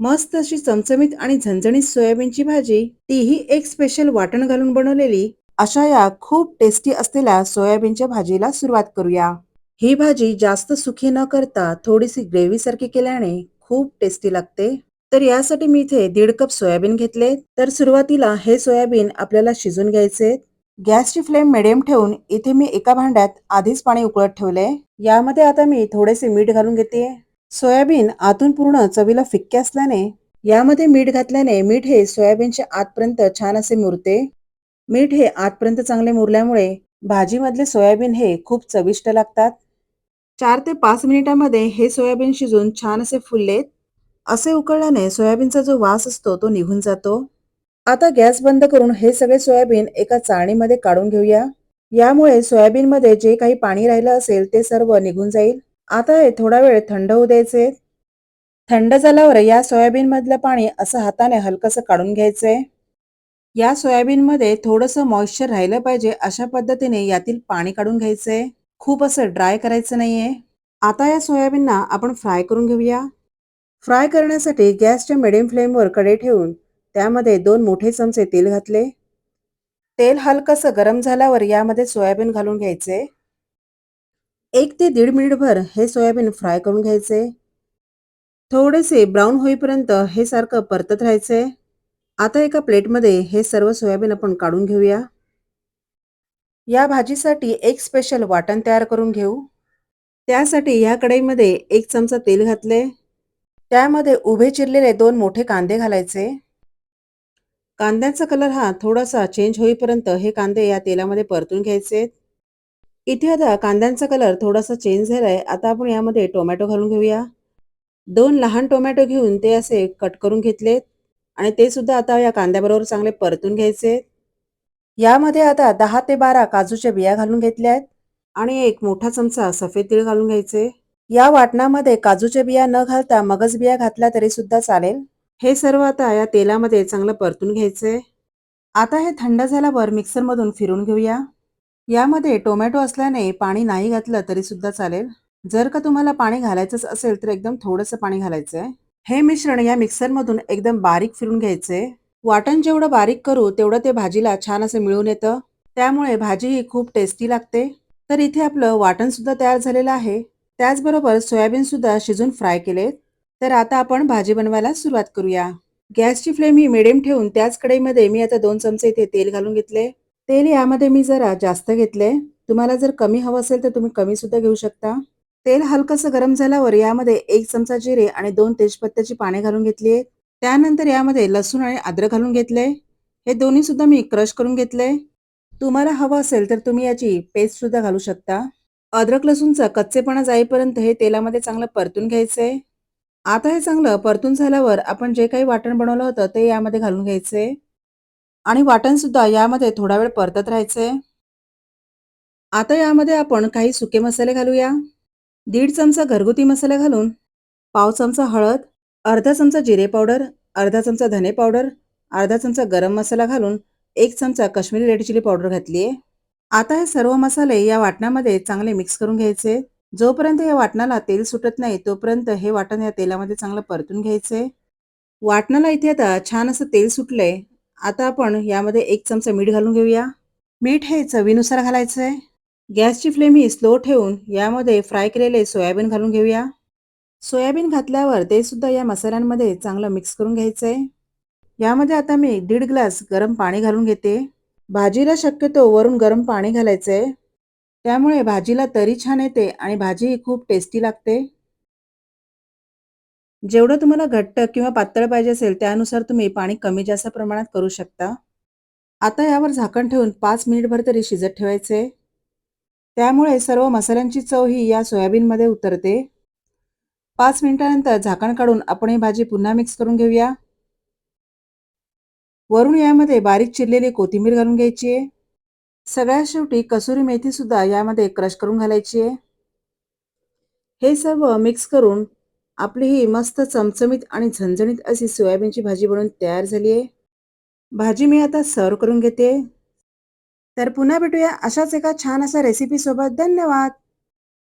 मस्त अशी चमचमीत आणि झणझणीत सोयाबीनची भाजी तीही एक स्पेशल वाटण घालून बनवलेली अशा या खूप टेस्टी असलेल्या सोयाबीनच्या भाजीला सुरुवात करूया. ही भाजी जास्त सुखी न करता थोडीशी ग्रेव्ही सारखी केल्याने खूप टेस्टी लागते. तर यासाठी मी इथे दीड कप सोयाबीन घेतले तर सुरुवातीला हे सोयाबीन आपल्याला शिजून घ्यायचे. गॅसची फ्लेम मिडियम ठेवून इथे मी एका भांड्यात आधीच पाणी उकळत ठेवले. यामध्ये आता मी थोडेसे मीठ घालून घेते. सोयाबीन आतून पूर्ण चवीला फिक्के असल्याने यामध्ये मीठ घातल्याने मीठ हे सोयाबीनच्या आतपर्यंत छान असे मुरते. मीठ हे आतपर्यंत चांगले मुरल्यामुळे भाजीमधले सोयाबीन हे खूप चविष्ट लागतात. चार ते पाच मिनिटांमध्ये हे सोयाबीन शिजून छान असे फुललेत. असे उकळल्याने सोयाबीनचा जो वास असतो तो निघून जातो. आता गॅस बंद करून हे सगळे सोयाबीन एका चाळणीमध्ये काढून घेऊया. यामुळे सोयाबीनमध्ये जे काही पाणी राहिलं असेल ते सर्व निघून जाईल. आता हे थोडा वेळ थंड होऊ द्यायचे. थंड झाल्यावर या सोयाबीन मधलं पाणी असं हाताने हलकस काढून घ्यायचंय या सोयाबीन मध्ये थोडंसं मॉइश्चर राहिलं पाहिजे अशा पद्धतीने यातील पाणी काढून घ्यायचंय खूप असं ड्राय करायचं नाहीये. आता या सोयाबीनना आपण फ्राय करून घेऊया. फ्राय करण्यासाठी गॅसच्या मिडियम फ्लेमवर कडे ठेवून त्यामध्ये दोन मोठे चमचे तेल घातले. तेल हलकस गरम झाल्यावर यामध्ये सोयाबीन घालून घ्यायचे. एक ते दीड मिनिटभर हे सोयाबीन फ्राय करून घ्यायचे. थोडेसे ब्राऊन होईपर्यंत हे सारखं परतत राहायचे. आता एका प्लेटमध्ये हे सर्व सोयाबीन आपण काढून घेऊया. या भाजीसाठी एक स्पेशल वाटण तयार करून घेऊ. त्यासाठी ह्या कढईमध्ये एक चमचा तेल घातले. त्यामध्ये उभे चिरलेले दोन मोठे कांदे घालायचे. कांद्याचा कलर हा थोडासा चेंज होईपर्यंत हे कांदे या तेलामध्ये परतून घ्यायचे. इथे आता कांद्यांचा कलर थोडासा चेंज झालाय. आता आपण यामध्ये टोमॅटो घालून घेऊया. दोन लहान टोमॅटो घेऊन ते असे कट करून घेतलेत. आणि ते सुद्धा आता या कांद्याबरोबर चांगले परतून घ्यायचे. यामध्ये आता दहा ते बारा काजूच्या बिया घालून घेतल्या आहेत आणि एक मोठा चमचा सफेद तीळ घालून घ्यायचे. या वाटणामध्ये काजूच्या बिया न घालता मगज बिया घातल्या तरी सुद्धा चालेल. हे सर्व आता या तेलामध्ये चांगलं परतून घ्यायचंय आता हे थंड झाल्यावर मिक्सरमधून फिरून घेऊया. यामध्ये टोमॅटो असल्याने पाणी नाही घातलं तरी सुद्धा चालेल. जर का तुम्हाला पाणी घालायचंच असेल तर एकदम थोडंसं पाणी घालायचंय. हे मिश्रण या मिक्सरमधून एकदम बारीक फिरून घ्यायचे. वाटण जेवढं बारीक करू तेवढं ते भाजीला छान असं मिळून येतं. त्यामुळे भाजी ही खूप टेस्टी लागते. तर इथे आपलं वाटण सुद्धा तयार झालेलं आहे. त्याचबरोबर सोयाबीन सुद्धा शिजून फ्राय केले तर आता आपण भाजी बनवायला सुरुवात करूया. गॅसची फ्लेम ही मिडियम ठेवून त्याच कढईमध्ये मी आता दोन चमचे इथे तेल घालून घेतले. तेल यामध्ये मी जरा जास्त घेतले तुम्हाला जर कमी हवं असेल तर तुम्ही कमी सुद्धा घेऊ शकता. तेल हलकंसं गरम झाल्यावर यामध्ये एक चमचा जिरे आणि दोन तेजपत्त्याची पाने घालून घेतली त्यानंतर यामध्ये लसूण आणि अद्रक घालून घेतले हे दोन्ही सुद्धा मी क्रश करून घेतले तुम्हाला हवं असेल तर तुम्ही याची पेस्ट सुद्धा घालू शकता. अद्रक लसूणचा कच्चेपणा जाईपर्यंत हे तेलामध्ये चांगलं परतून घ्यायचंय. आता हे चांगलं परतून झाल्यावर आपण जे काही वाटण बनवलं होतं ते यामध्ये घालून घ्यायचे आणि वाटण सुद्धा यामध्ये थोडा वेळ परतत राहायचंय. आता यामध्ये आपण काही सुके मसाले घालूया. दीड चमचा घरगुती मसाला घालून पाव चमचा हळद अर्धा चमचा जिरे पावडर अर्धा चमचा धने पावडर अर्धा चमचा गरम मसाला घालून एक चमचा काश्मीरी रेड चिली पावडर घातली आहे आता हे सर्व मसाले या वाटणामध्ये चांगले मिक्स करून घ्यायचे. जोपर्यंत या वाटणाला तेल सुटत नाही तोपर्यंत हे वाटण या तेलामध्ये चांगलं परतून घ्यायचे. वाटणाला इथे आता छान असं तेल सुटलंय आता आपण यामध्ये एक चमचा मीठ घालून घेऊया. मीठ हे चवीनुसार घालायचं आहे गॅसची फ्लेम ही स्लो ठेवून यामध्ये फ्राय केलेले सोयाबीन घालून घेऊया. सोयाबीन घातल्यावर ते सुद्धा या मसाल्यांमध्ये चांगलं मिक्स करून घ्यायचंय. यामध्ये आता मी दीड ग्लास गरम पाणी घालून घेते. भाजीला शक्यतो वरून गरम पाणी घालायचंय. त्यामुळे भाजीला तरी छान येते आणि भाजी खूप टेस्टी लागते. जेवढं तुम्हाला घट्ट किंवा पातळ पाहिजे असेल त्यानुसार तुम्ही पाणी कमी जास्त प्रमाणात करू शकता. आता यावर झाकण ठेवून पाच मिनिटभर तरी शिजत ठेवायचे. त्यामुळे सर्व मसाल्यांची चव ही या सोयाबीनमध्ये उतरते. पाच मिनिटानंतर झाकण काढून आपण ही भाजी पुन्हा मिक्स करून घेऊया. वरून यामध्ये बारीक चिरलेली कोथिंबीर घालून घ्यायची आहे. सगळ्यात शेवटी कसुरी मेथी सुद्धा यामध्ये क्रश करून घालायची आहे. हे सर्व मिक्स करून आपली ही मस्त चमचमीत आणि झणझणीत अशी सोयाबीनची भाजी बनवून तयार झाली आहे. भाजी मी आता सर्व करून घेते. तर पुन्हा भेटूया अशाच एका छान अशा रेसिपी सोबत. धन्यवाद!